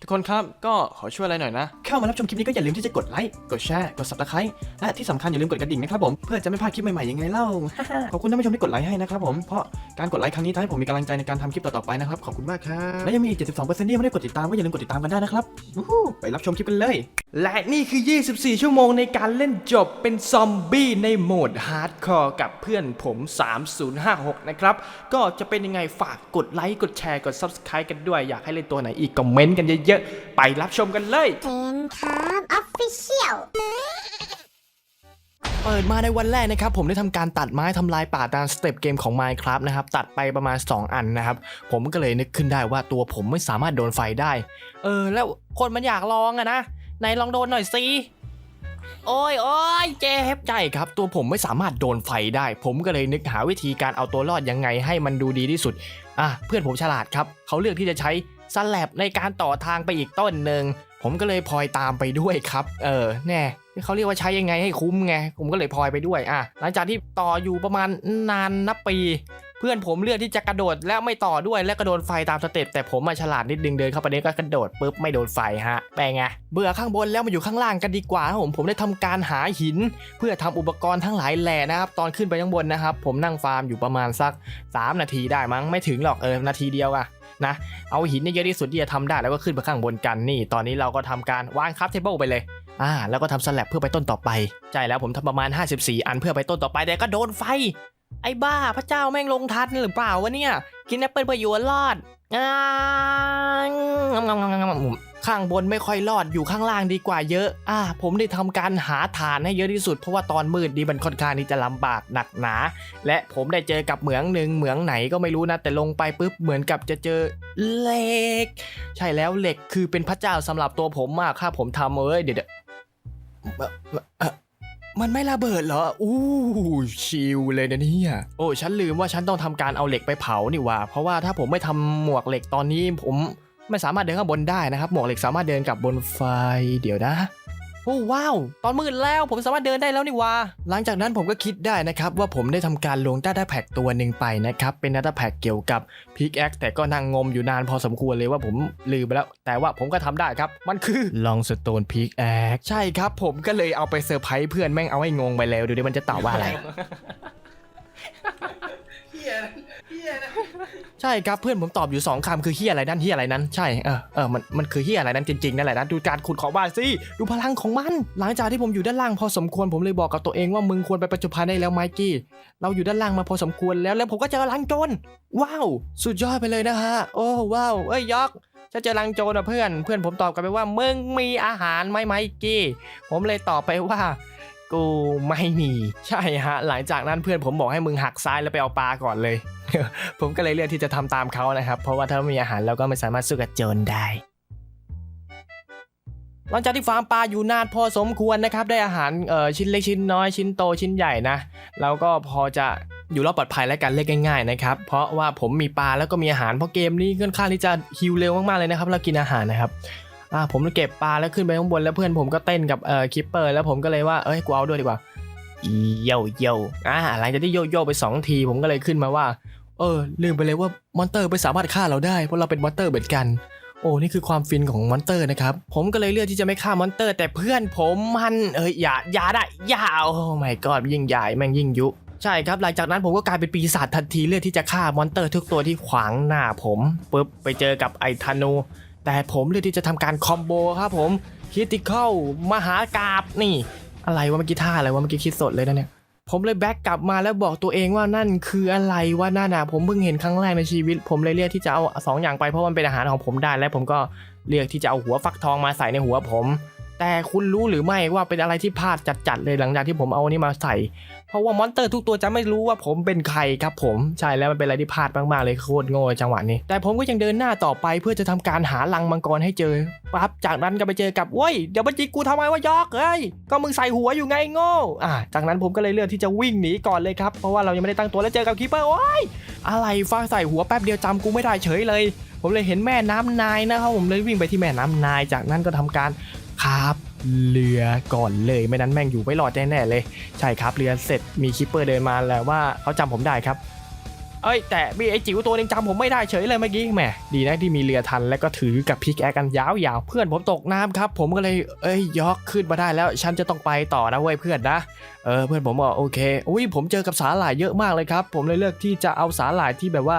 ทุกคนครับก็ขอช่วยอะไรหน่อยนะ เข้ามารับชมคลิปนี้ก็อย่าลืมที่จะกดไลค์กดแชร์กด subscribe และที่สำคัญอย่าลืมกดกระดิ่งนะครับผมเพื่อจะไม่พลาดคลิปใหม่ๆยังไงเล่า ขอบคุณท่านผู้ชมที่กดไลค์ให้นะครับผมเพราะการกดไลค์ครั้งนี้ทำให้ผมมีกำลังใจในการทำคลิปต่อๆไปนะครับขอบคุณมากครับและยังมีอีก 72%ที่ยังไม่ได้กดติดตามก็อย่าลืมกดติดตามกันได้นะครับวู้ฮู้ไปรับชมคลิปกันเลย และนี่คือ 24 ชั่วโมงในการเล่นจบเป็นซอมบี้ในโหมดฮาร์ดคอร์กับเพื่อนผม 3056 นะครับ ก็จะเป็นยังไงฝากกดไลค์ กดแชร์ กด Subscribe กันด้วย อยากให้เล่นตัวไหนอีกคอมเมนต์กันเยอะๆ ไปรับชมกันเลยเกมครับออฟฟิเชียลเปิดมาในวันแรกนะครับผมได้ทำการตัดไม้ทำลายป่าตามสเต็ปเกมของ Minecraft นะครับตัดไปประมาณ 2 อันนะครับ ผมก็เลยนึกขึ้นได้ว่าตัวผมไม่สามารถโดนไฟได้ เออ แล้วคนมันอยากลองอะนะ ไหนลองโดนหน่อยสิโอ้ยโอ้ยเจ็บใช่ครับ ตัวผมไม่สามารถโดนไฟได้ ผมก็เลยนึกหาวิธีการเอาตัวรอดยังไงให้มันดูดีที่สุดอะเพื่อนผมฉลาดครับ เขาเลือกที่จะใช้สแลบในการต่อทางไปอีกต้นหนึ่งผมก็เลยพลอยตามไปด้วยครับ เออแน่เขาเรียกว่าใช้ยังไงให้คุ้มไง ผมก็เลยพลอยไปด้วยอะหลังจากที่ต่ออยู่ประมาณนานนับปี เพื่อนผมเลือกที่จะกระโดดและไม่ต่อด้วยและกระโดดไฟตามสเต็ปแต่ผมมาฉลาดนิดนึงเดินเข้าไปเนี้ก็กระโดดปุ๊บไม่โดนไฟฮะแปลไงเบื่อข้างบนแล้วมาอยู่ข้างล่างกันดีกว่าครับผมผมได้ทำการหาหิน เพื่อทำอุปกรณ์ทั้งหลายแหล่นะครับตอนขึ้นไปข้างบนนะครับผมนั่งฟาร์มอยู่ประมาณสัก 3 นาทีได้มั้งไม่ถึงหรอกเออนาทีเดียวอะนะเอาหินเยอะที่สุดที่จะทำได้แล้วก็ขึ้นไปข้างบนกันนี่ ตอนนี้เราก็ทำการวางคัพเทเบิลไปเลยอ่าแล้วก็ทำสลับเพื่อไปต้นต่อไป ใช่แล้วผมทำประมาณ 54 อันเพื่อไปต้นต่อไปแต่ก็โดนไฟ ไอ้บ้าพระเจ้าแม่งลงทันหรือเปล่าวะเนี่ย กินแอปเปิลเพื่ออยู่รอดอ่างำข้างบนไม่ค่อยรอดอยู่ข้างล่างดีกว่าเยอะ อ่า ผมได้ทำการหาฐานให้เยอะที่สุดเพราะว่าตอนมืดดีมันค่อนข้างที่จะลำบากหนักหนา และผมได้เจอกับเหมืองหนึ่งเหมืองไหนก็ไม่รู้นะ แต่ลงไปปุ๊บเหมือนกับจะเจอเหล็ก ใช่แล้วเหล็กคือเป็นพระเจ้าสำหรับตัวผมมากครับผมทำเอ้ยเดี๋ยว มันไม่ระเบิดเหรอ อู้ชิลเลยนะเนี่ยโอ้ฉันลืมว่าฉันต้องทำการเอาเหล็กไปเผานี่ว่า เพราะว่าถ้าผมไม่ทำหมวกเหล็กตอนนี้ผมไม่สามารถเดินข้างบนได้นะครับ หมวกเหล็กสามารถเดินกลับบนไฟเดี๋ยวนะ อ้ว้าว ตอนมืดแล้วผมสามารถเดินได้แล้วนี่วะหลังจากนั้นผมก็คิดได้นะครับว่าผมได้ทำการลงดัตต้าแพ็กตัวหนึ่งไปนะครับ เป็นดัตต้าแพ็กเกี่ยวกับพิกแอคแต่ก็นั่งงมอยู่นานพอสมควรเลยว่าผมลืมไปแล้ว แต่ว่าผมก็ทำได้ครับ มันคือลองสโตนพิกแอคใช่ครับ ผมก็เลยเอาไปเซอร์ไพรส์เพื่อนแม่งเอาให้งงไปแล้วดูดิมันจะตอบว่าอะไร ใช่ครับเพื่อนผมตอบอยู่2คำคือเฮียอะไรนั่นเฮียอะไรนั้นใช่เออเออมันมันคือเฮียอะไรนั้นจริงๆนั่นแหละนะดูการขุดของบ้านสิดูพลังของมัน หลังจากที่ผมอยู่ด้านล่างพอสมควรผมเลยบอกกับตัวเองว่ามึงควรไปประจุภัยได้แล้วไมกี้เราอยู่ด้านล่างมาพอสมควรแล้วแล้วผมก็เจอลังโจรว้าว สุดยอดไปเลยนะฮะโอ้ว้าวเอ้ยยอกฉันเจอลังโจรอะเพื่อน เพื่อนผมตอบกลับไปว่ามึงมีอาหารไหมไมกี้ผมเลยตอบไปว่า กูไม่มีใช่ฮะ หลังจากนั้นเพื่อนผมบอกให้มึงหักซ้ายแล้วไปเอาปลาก่อนเลย ผมก็เลยเลือกที่จะทำตามเขานะครับ เพราะว่าถ้าไม่มีอาหารเราก็ไม่สามารถสู้กับโจรได้หลังจากที่ฟาร์มปลาอยู่นานพอสมควรนะครับ ได้อาหารเอ่อชิ้นเล็กชิ้นน้อยชิ้นโตชิ้นใหญ่นะเราก็พอจะอยู่รอดปลอดภัยและการเล่นง่ายๆนะครับ เพราะว่าผมมีปลาแล้วก็มีอาหารเพราะเกมนี้ค่อนข้างที่จะฮิวเร็วมากๆเลยนะครับเรากินอาหารนะครับ อ่าผมเก็บปลาแล้วขึ้นไปข้างบนแล้วเพื่อนผมก็เต้นกับเอ่อคิปเปอร์แล้วผมก็เลยว่าเอ้ยกูเอาด้วยดีกว่าโยโย่อ่าหลังจากที่โยโย่ไปสองที ผมก็เลยขึ้นมาว่า เออ ลืมไปเลยว่ามอนเตอร์ไม่สามารถฆ่าเราได้เพราะเราเป็นมอนเตอร์เหมือนกัน โอ้นี่คือความฟินของมอนเตอร์นะครับ ผมก็เลยเลือกที่จะไม่ฆ่ามอนเตอร์ แต่เพื่อนผมมันเอ้ยอย่าอย่าได้อย่าโอ้ไม่กอดยิ่งใหญ่แม่งยิ่งยุใช่ครับหลังจากนั้นผมก็กลายเป็นปีศาจทันทีเลือกที่จะฆ่ามอนเตอร์ทุกตัวที่ขวางหน้าผมปุ๊บไปเจอกับไอธนู แต่ผมเลือกที่จะทำการคอมโบครับผมคิติคอลมหากาบนี่ อะไรวะเมื่อกี้ท่าอะไรวะเมื่อกี้คิดสดเลยนะเนี่ย ผมเลยแบ็กกลับมาแล้วบอกตัวเองว่านั่นคืออะไรว่านั่นน่ะผมเพิ่งเห็นครั้งแรกในชีวิต ผมเลยเรียกที่จะเอาสองอย่างไปเพราะมันเป็นอาหารของผมได้ และผมก็เลือกที่จะเอาหัวฟักทองมาใส่ในหัวผม แต่คุณรู้หรือไม่ว่าเป็นอะไรที่พลาดจัดๆเลยหลังจากที่ผมเอาอันนี้มาใส่ เพราะว่ามอนเตอร์ทุกตัวจะไม่รู้ว่าผมเป็นใครครับผมใช่แล้วมันเป็นอะไรที่พลาดมากๆเลยโคตรโง่จังหวะนี้ แต่ผมก็ยังเดินหน้าต่อไปเพื่อจะทำการหาลังมังกรให้เจอปั๊บจากนั้นก็ไปเจอกับเว้ยเดี๋ยวมันจิกกูทำไมวะยอกเอ้ยก็มึงใส่หัวอยู่ไงโง่อ่าจากนั้นผมก็เลยเลือกที่จะวิ่งหนีก่อนเลยครับเพราะว่าเรายังไม่ได้ตั้งตัวแล้วเจอกับคีเปอร์โอ้ยอะไรฟ้าใส่หัวแป๊บเดียวจำกูไม่ได้เฉยเลยผมเลยเห็นแม่น้ำนายนะครับผมเลยวิ่งไปที่แม่น้ำนายจากนั้นก็ทำการ คาบเรือก่อนเลย ไม่นั้นแม่งอยู่ไม่รอดแน่ๆเลย ใช่ครับเรือเสร็จมีคิปเปอร์เดินมาแล้วว่าเขาจำผมได้ครับ เอ้ย แต่มีไอจิ๋วตัวหนึงจำผมไม่ได้เฉยเลยเมื่อกี้แหมดีนะที่มีเรือทันแล้วก็ถือกับพิกแอคกันยาวๆเพื่อนผมตกน้ำครับ ผมก็เลยเอ้ยยกขึ้นมาได้แล้วฉันจะต้องไปต่อนะเว้ยเพื่อนนะเออเพื่อนผมบอกโอเคอุ้ยผมเจอกับสาหร่ายเยอะมากเลยครับ ผมเลยเลือกที่จะเอาสาหร่ายที่แบบว่า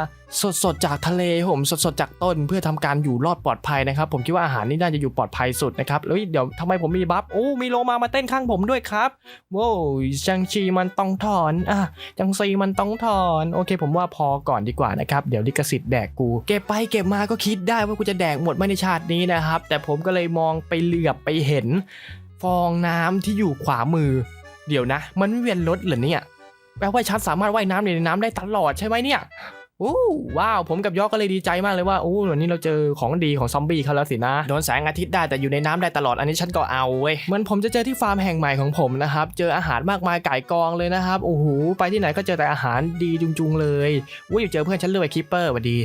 สดๆจากทะเลผมสดๆจากต้นเพื่อทำการอยู่รอดปลอดภัยนะครับ ผมคิดว่าอาหารนี่น่าจะอยู่ปลอดภัยสุดนะครับแล้วเดี๋ยวทำไมผมมีบัฟโอ้มีโลมามาเต้นข้างผมด้วยครับโว้ยจังชีมันต้องถอนอะจังซีมันต้องถอนโอเค ผมว่าพอก่อนดีกว่านะครับเดี๋ยวลิขสิทธิ์แดกกู เก็บไปเก็บมาก็คิดได้ว่ากูจะแดกหมดไม่ในชาตินี้นะครับ แต่ผมก็เลยมองไปเหลือบไปเห็น ฟองน้ำที่อยู่ขวามือ เดี๋ยวนะ มันไม่เวียนรถเหรอเนี่ยแปลว่าฉันสามารถว่ายน้ำในน้ำได้ตลอดใช่ไหมเนี่ย โอ้ว้าว ผมกับยอกก็เลยดีใจมากเลยว่าโอ้วันนี้เราเจอของดีของซอมบี้เขาแล้วสินะ โดนแสงอาทิตย์ได้แต่อยู่ในน้ำได้ตลอดอันนี้ฉันก็เอาเว้ยเหมือนผมจะเจอที่ฟาร์มแห่งใหม่ของผมนะครับ เจออาหารมากมายไก่กองเลยนะครับโอ้โหไปที่ไหนก็เจอแต่อาหารดีจุงๆเลยอุ้ยเจอเพื่อนฉันเลยคิปเปอร์สวัสดี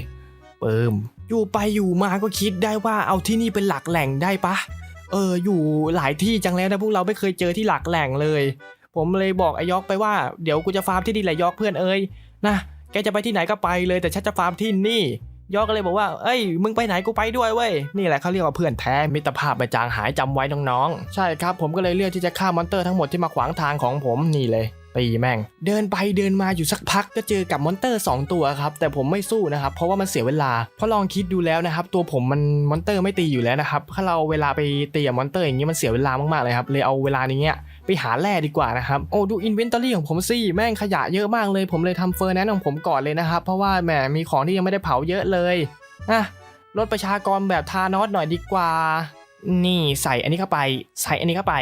เปิมอยู่ไปอยู่มาก็คิดได้ว่าเอาที่นี่เป็นหลักแหล่งได้ปะเอออยู่หลายที่จังแล้วนะพวกเราไม่เคยเจอที่หลักแหล่งเลย ผมเลยบอกไอ้ยอกไปว่าเดี๋ยวกูจะฟาร์มที่นี่แหละยอกเพื่อนเอ้ยนะแกจะไปที่ไหนก็ไปเลยแต่ฉันจะฟาร์มที่นี่ ยอก็เลยบอกว่า เอ้ย มึงไปไหนกูไปด้วยเว้ย นี่แหละเขาเรียกว่าเพื่อนแท้ มิตรภาพไม่จางหายจำไว้น้องๆ ใช่ครับ ผมก็เลยเลือกที่จะฆ่ามอนเตอร์ทั้งหมดที่มาขวางทางของผมนี่เลยตีแม่ง เดินไปเดินมาอยู่สักพักก็เจอกับมอนเตอร์ 2 ตัวครับ แต่ผมไม่สู้นะครับ เพราะว่ามันเสียเวลา เพราะลองคิดดูแล้วนะครับ ตัวผมมันมอนเตอร์ไม่ตีอยู่แล้วนะครับถ้าเราเวลาไปตีกับมอนเตอร์อย่างนี้มันเสียเวลามากๆเลยครับเลยเอาเวลานี้เนี้ย ไปหาแร่ดีกว่านะครับ โอ้ดูอินเวนทอรี่ของผมสิแม่งขยะเยอะมากเลย ผมเลยทำเฟอร์แนนของผมก่อนเลยนะครับ เพราะว่าแหมมีของที่ยังไม่ได้เผาเยอะเลยอะลดประชากรแบบทานอสหน่อยดีกว่า นี่ใส่อันนี้เข้าไป ใส่อันนี้เข้าไป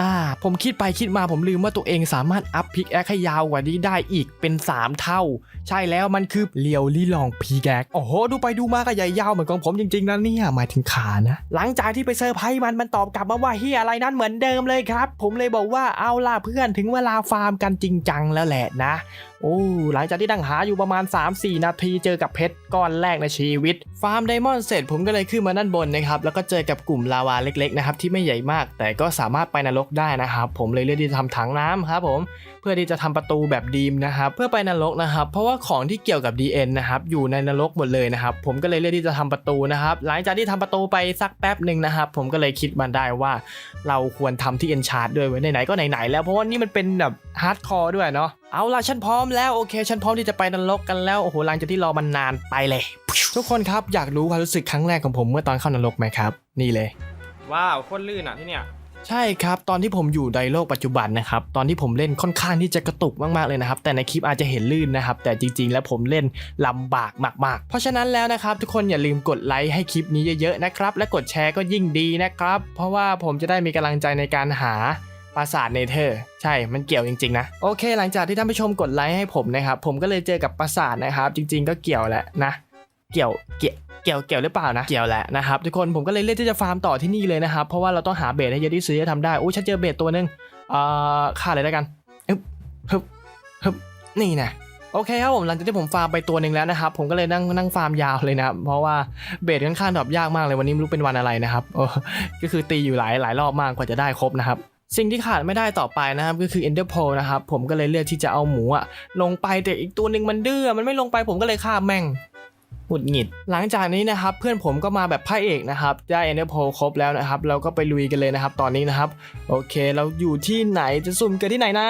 อ่าผมคิดไปคิดมาผมลืมว่าตัวเองสามารถอัพพิกแอคให้ยาวกว่านี้ได้อีกเป็น 3 เท่า ใช่แล้วมันคือเลียวลี่ลองพีแกกโอ้โห ดูไปดูมาก็ใหญ่ยาวเหมือนของผมจริงๆนะเนี่ยหมายถึงขานะ หลังจากที่ไปเซอร์ไพรส์มันมันตอบกลับมาว่าเฮียอะไรนั้นเหมือนเดิมเลยครับ ผมเลยบอกว่าเอาล่ะเพื่อนถึงเวลาฟาร์มกันจริงจังแล้วแหละนะโอ้หลังจากที่ดังหาอยู่ประมาณ 3-4 นาทีเจอกับเพชรก้อนแรกในชีวิต ฟาร์มไดมอนด์เสร็จผมก็เลยขึ้นมาด้านบนนะครับแล้วก็เจอกับกลุ่มลาวาเล็กๆนะครับที่ไม่ใหญ่มาก แต่ก็สามารถไปนรกได้นะครับ ผมเลยเลือกที่จะทำถังน้ำครับผมเพื่อที่จะทำประตูแบบดีมนะครับเพื่อไปนรกนะครับ เพราะว่าของที่เกี่ยวกับ DN นะครับอยู่ในนรกหมดเลยนะครับผมก็เลยเลือกที่จะทำประตูนะครับหลังจากที่ทำประตูไปสักแป๊บหนึ่งนะครับผมก็เลยคิดมาได้ว่าเราควรทำที่ Enchant ด้วยไว้ไหนๆก็ไหนๆแล้วเพราะว่านี่มันเป็นแบบฮาร์ดคอร์ด้วยเนาะเอาล่ะฉันพร้อมแล้วโอเค ฉันพร้อมที่จะไปนรกกันแล้วโอ้โหหลังจากที่รอมันนานไปเลย ทุกคนครับอยากรู้ความรู้สึกครั้งแรกของผมเมื่อตอนเข้านรกไหมครับ นี่เลย ว้าวโคตรลื่นอะที่เนี่ย ใช่ครับ ตอนที่ผมอยู่ในโลกปัจจุบันนะครับตอนที่ผมเล่นค่อนข้างที่จะกระตุกมากๆเลยนะครับแต่ในคลิปอาจจะเห็นลื่นนะครับแต่จริงๆ แล้วผมเล่นลำบากมากๆ เพราะฉะนั้นแล้วนะครับทุกคนอย่าลืมกดไลค์ให้คลิปนี้เยอะๆนะครับและกดแชร์ก็ยิ่งดีนะครับ เพราะว่าผมจะได้มีกำลังใจในการหาปราสาทเนเธอร์ ใช่ มันเกี่ยวจริงๆนะ โอเค หลังจากที่ท่านผู้ชมกดไลค์ให้ผมนะครับ ผมก็เลยเจอกับปราสาทนะครับ จริงๆก็เกี่ยวแหละนะ เกี่ยวเกี่ยวเกี่ยวเกี่ยวหรือเปล่านะ เกี่ยวแหละนะครับทุกคนผมก็เลยเลือกที่จะฟาร์มต่อที่นี่เลยนะครับ เพราะว่าเราต้องหาเบสให้เยอะที่สุดที่จะทำได้โอ้ฉันเจอเบสตัวหนึ่งเอ่อฆ่าเลยแล้วกันฮึบฮึบฮึบนี่นะโอเคครับผมหลังจากที่ผมฟาร์มไปตัวหนึ่งแล้วนะครับ ผมก็เลยนั่งนั่งฟาร์มยาวเลยนะครับเพราะว่าเบสค่อนข้างดรอปยากมากเลยวันนี้ไม่รู้เป็นวันอะไรนะครับโอ้ก็คือตีอยู่หลายหลายรอบมากกว่าจะได้ครบนะครับสิ่งที่ขาดไม่ได้ต่อไปนะครับก็คือ Ender Pearl นะครับผมก็เลยเลือกที่จะเอาหมูอะลงไปแต่อีกตัวหนึ่งมันดื้อมันไม่ลงไปผมก็เลยฆ่าแม่ง หุดหงิด หลังจากนี้นะครับเพื่อนผมก็มาแบบพระเอกนะครับได้ Ender Pearl ครบแล้วนะครับ เราก็ไปลุยกันเลยนะครับ ตอนนี้นะครับ โอเค เราอยู่ที่ไหนจะสุ่มเกิดที่ไหนนะ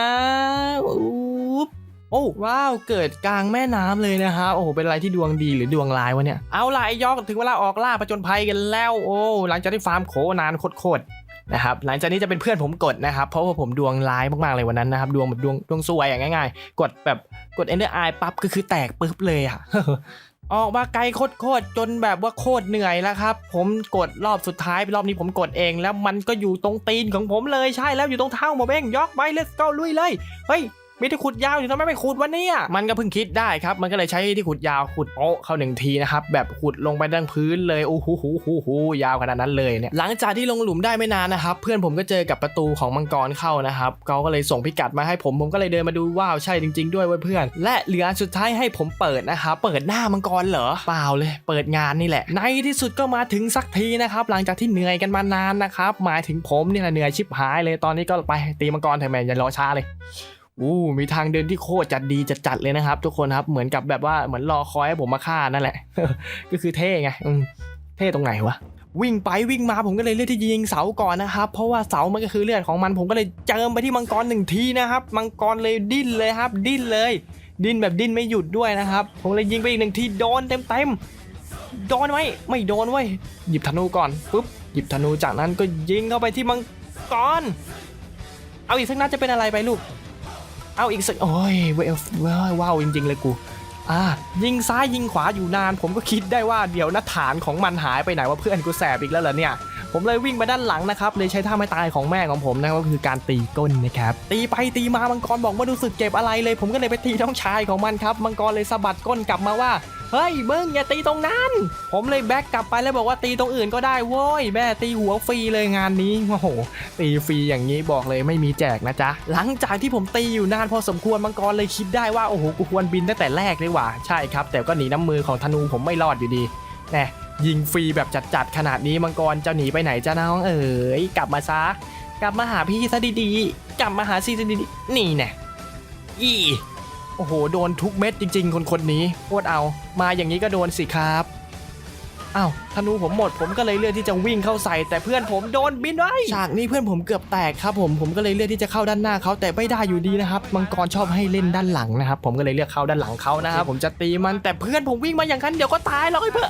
อุ๊บโอ้ว้าวเกิดกลางแม่น้ำเลยนะครับโอ้โหเป็นอะไรที่ดวงดีหรือดวงร้ายวะเนี่ยเอาล่ะไอ้ยอกถึงเวลาออกล่าผจญภัยกันแล้ว โอ้หลังจากที่ฟาร์มโขนานโคตรนะครับหลังจากนี้จะเป็นเพื่อนผมกดนะครับ เพราะว่าผมดวงร้ายมากๆเลยวันนั้นนะครับ ดวงแบบดวงดวงซวยอย่างง่าย ๆ กดแบบกด Ender Eye ปั๊บก็คือแตกปึ๊บเลยอะ ออกมาไกลโคตรๆจนแบบว่าโคตรเหนื่อยแล้วครับ ผมกดรอบสุดท้ายรอบนี้ผมกดเอง แล้วมันก็อยู่ตรงตีนของผมเลยใช่แล้วอยู่ตรงเท้าหมอเบ้งยอกไป let's go ลุยเลยเฮ้ย มีที่ขุดยาวอยู่ทำไมไม่ขุดวะเนี่ยมันก็เพิ่งคิดได้ครับ มันก็เลยใช้ที่ขุดยาวขุดโป๊ะเข้าหนึ่งทีนะครับแบบขุดลงไปดังพื้นเลยโอ้โหหูหูหูยาวขนาดนั้นเลยเนี่ยหลังจากที่ลงหลุมได้ไม่นานนะครับเพื่อนผมก็เจอกับประตูของมังกรเข้านะครับเขาก็เลยส่งพิกัดมาให้ผมผมก็เลยเดินมาดูว้าวใช่จริง ๆ ด้วยเว้ยเพื่อน และเหลือสุดท้ายให้ผมเปิดนะครับเปิดหน้ามังกรเหรอเปล่าเลย เปิดงานนี่แหละ ในที่สุดก็มาถึงสักทีนะครับหลังจากที่เหนื่อยกันมานานนะครับหมายถึงผมเนี่ยแหละเหนื่อยชิบหายเลยตอนนี้ก็ไปตีมังกรเถอะแมนอย่ารอช้าเลย อู้มีทางเดินที่โคตรจัดดีจัดจัดเลยนะครับ ทุกคนครับเหมือนกับแบบว่าเหมือนรอคอยให้ผมมาฆ่านั่นแหละ ก็คือเท่ไงอืมเท่ตรงไหนวะวิ่งไปวิ่งมาผมก็เลยเลือกที่จะยิงเสาก่อนนะครับ เพราะว่าเสามันก็คือเลือดของมัน ผมก็เลยเจิมไปที่มังกรหนึ่งทีนะครับมังกรเลยดิ้นเลยครับ ดิ้นเลย ดิ้นแบบดิ้นไม่หยุดด้วยนะครับ ผมเลยยิงไปอีกหนึ่งทีโดนเต็มเต็มๆโดนไหมไม่โดนเว้ยหยิบธนูก่อนปุ๊บหยิบธนูจากนั้นก็ยิงเข้าไปที่มังกร เอาอีกสักนัดจะเป็นอะไรไปลูก เอาอีกสักโอ้ยเว้ยเว้าวจริงๆเลยกูอ่ายิงซ้ายยิงขวาอยู่นาน ผมก็คิดได้ว่าเดี๋ยวนะฐานของมันหายไปไหนว่าเพื่อนกูแสบอีกแล้วเหรอเนี่ย ผมเลยวิ่งมาด้านหลังนะครับเลยใช้ท่าไม้ตายของแม่ของผมนะครับก็คือการตีก้นนะครับตีไปตีมามังกรบอกไม่รู้สึกเจ็บอะไรเลย ผมก็เลยไปตีน้องชายของมันครับมังกรเลยสะบัดก้นกลับมาว่าเฮ้ยมึงอย่าตีตรงนั้น ผมเลยแบ็กกลับไปแล้วบอกว่าตีตรงอื่นก็ได้โว้ยแม่ตีหัวฟรีเลยงานนี้โอ้โหตีฟรีอย่างนี้บอกเลยไม่มีแจกนะจ๊ะหลังจากที่ผมตีอยู่นานพอสมควรมังกรเลยคิดได้ว่าโอ้โหกูควรบินตั้งแต่แรกเลยว่ะใช่ครับ แต่ก็หนีน้ำมือของธนูผมไม่รอดอยู่ดีแน่ ยิงฟรีแบบจัดๆขนาดนี้มังกรจะหนีไปไหนจ้าน้องเอ๋ยกลับมาซะ กลับมาหาพี่ซะดีๆ กลับมาหาซีซะดีๆนี่แน่อีโอ้โห โดนทุกเม็ดจริงๆ คนคนนี้โคตรเอา มาอย่างนี้ก็โดนสิครับ อ้าวธนูผมหมดผมก็เลยเลือกที่จะวิ่งเข้าใส่ แต่เพื่อนผมโดนบินไว้ฉากนี้เพื่อนผมเกือบแตกครับผมผมก็เลยเลือกที่จะเข้าด้านหน้าเขาแต่ไม่ได้อยู่ดีนะครับมังกรชอบให้เล่นด้านหลังนะครับผมก็เลยเลือกเข้าด้านหลังเขานะครับผมจะตีมันแต่เพื่อนผมวิ่งมาอย่างนั้นเดี๋ยวก็ตายแล้วไอ้เพื่อน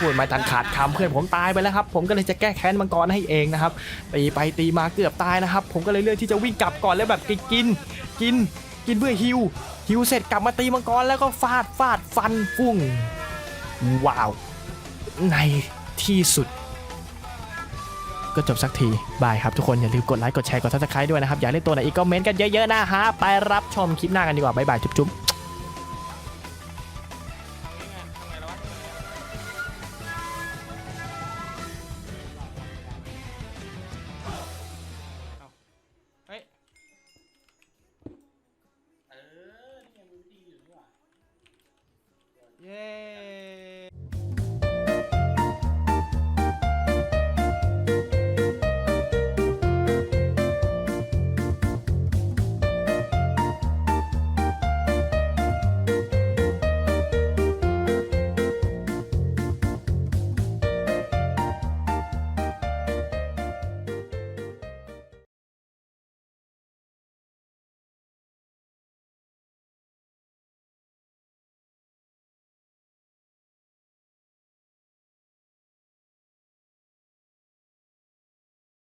พูดมาทันขาดคำเพื่อนผมตายไปแล้วครับผมก็เลยจะแก้แค้นมังกรให้เองนะครับตีไปตีมาเกือบตายนะครับผมก็เลยเลือกที่จะวิ่งกลับก่อนแล้วแบบกินกินกินเพื่อฮิวฮิวเสร็จกลับมาตีมังกรแล้วก็ฟาดฟาดฟันฟุ้งว้าว ในที่สุด ก็จบสักทีบายครับทุกคน อย่าลืมกดไลค์กดแชร์กดซับสไครต์ด้วยนะครับ อยากเล่นตัวไหนอีกก็เม้นต์กันเยอะๆนะฮะ ไปรับชมคลิปหน้ากันดีกว่าบายบายจุ๊บๆ